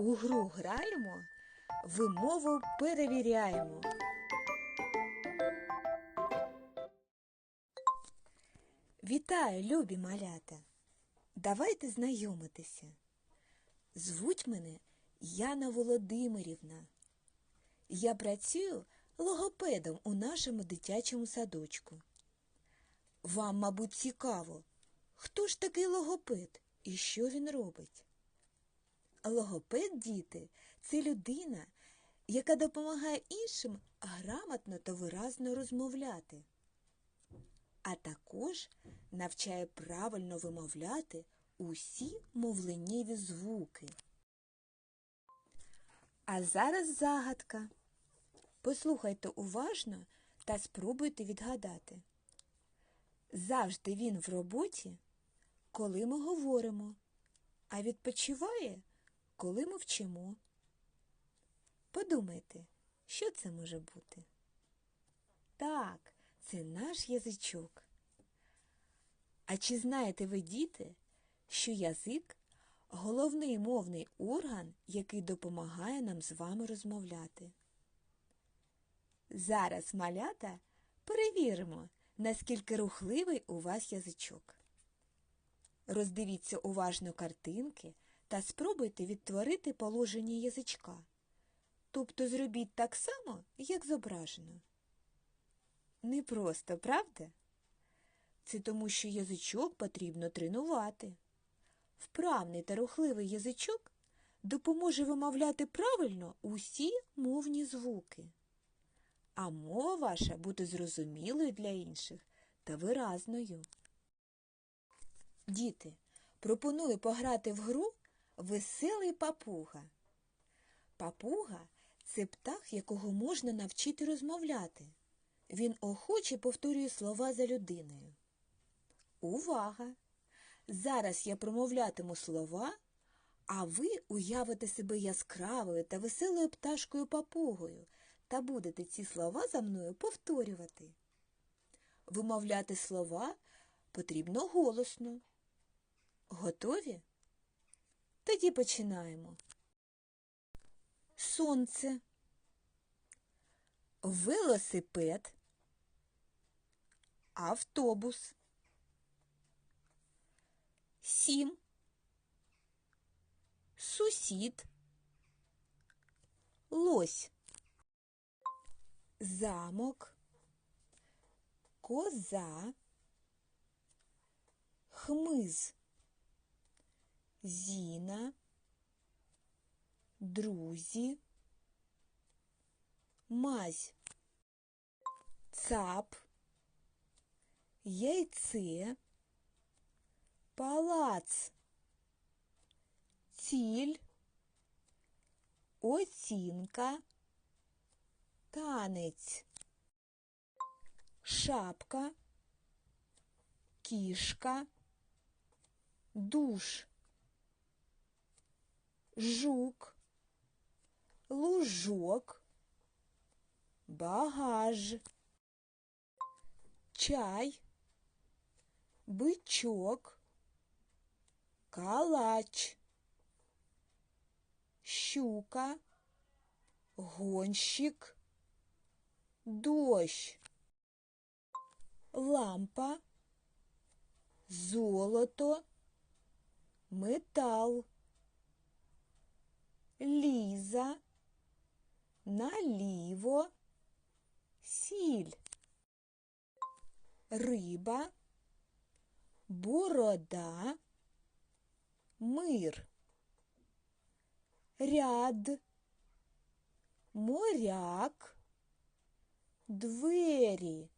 У гру граємо, вимову перевіряємо. Вітаю, любі малята! Давайте знайомитися. Звуть мене Яна Володимирівна. Я працюю логопедом у нашому дитячому садочку. Вам, мабуть, цікаво, хто ж такий логопед і що він робить? Логопед, діти, це людина, яка допомагає іншим грамотно та виразно розмовляти, а також навчає правильно вимовляти усі мовленнєві звуки. А зараз загадка. Послухайте уважно та спробуйте відгадати. Завжди він в роботі, коли ми говоримо, а відпочиває, коли ми вчимо. Подумайте, що це може бути? Так, це наш язичок. А чи знаєте ви, діти, що язик головний мовний орган, який допомагає нам з вами розмовляти? Зараз, малята, перевіримо, наскільки рухливий у вас язичок. Роздивіться уважно картинки та спробуйте відтворити положення язичка. Тобто зробіть так само, як зображено. Непросто, правда? Це тому, що язичок потрібно тренувати. Вправний та рухливий язичок допоможе вимовляти правильно усі мовні звуки. А мова ваша буде зрозумілою для інших та виразною. Діти, пропоную пограти в гру Веселий папуга. Папуга це птах, якого можна навчити розмовляти. Він охоче повторює слова за людиною. Увага! Зараз я промовлятиму слова, а ви уявите себе яскравою та веселою пташкою папугою та будете ці слова за мною повторювати. Вимовляти слова потрібно голосно. Готові? Тоді починаємо. Сонце, велосипед, автобус, сім, сусід, лось, замок, коза, хмиз, зіна, друзі, мазь, цап, яйце, палац, ціль, оцінка, танець, шапка, кішка, душ, жук, лужок, багаж, чай, бичок, калач, щука, гонщик, дощ, лампа, золото, метал, ліза, наліво, сіль, риба, борода, мир, ряд, моряк, двері,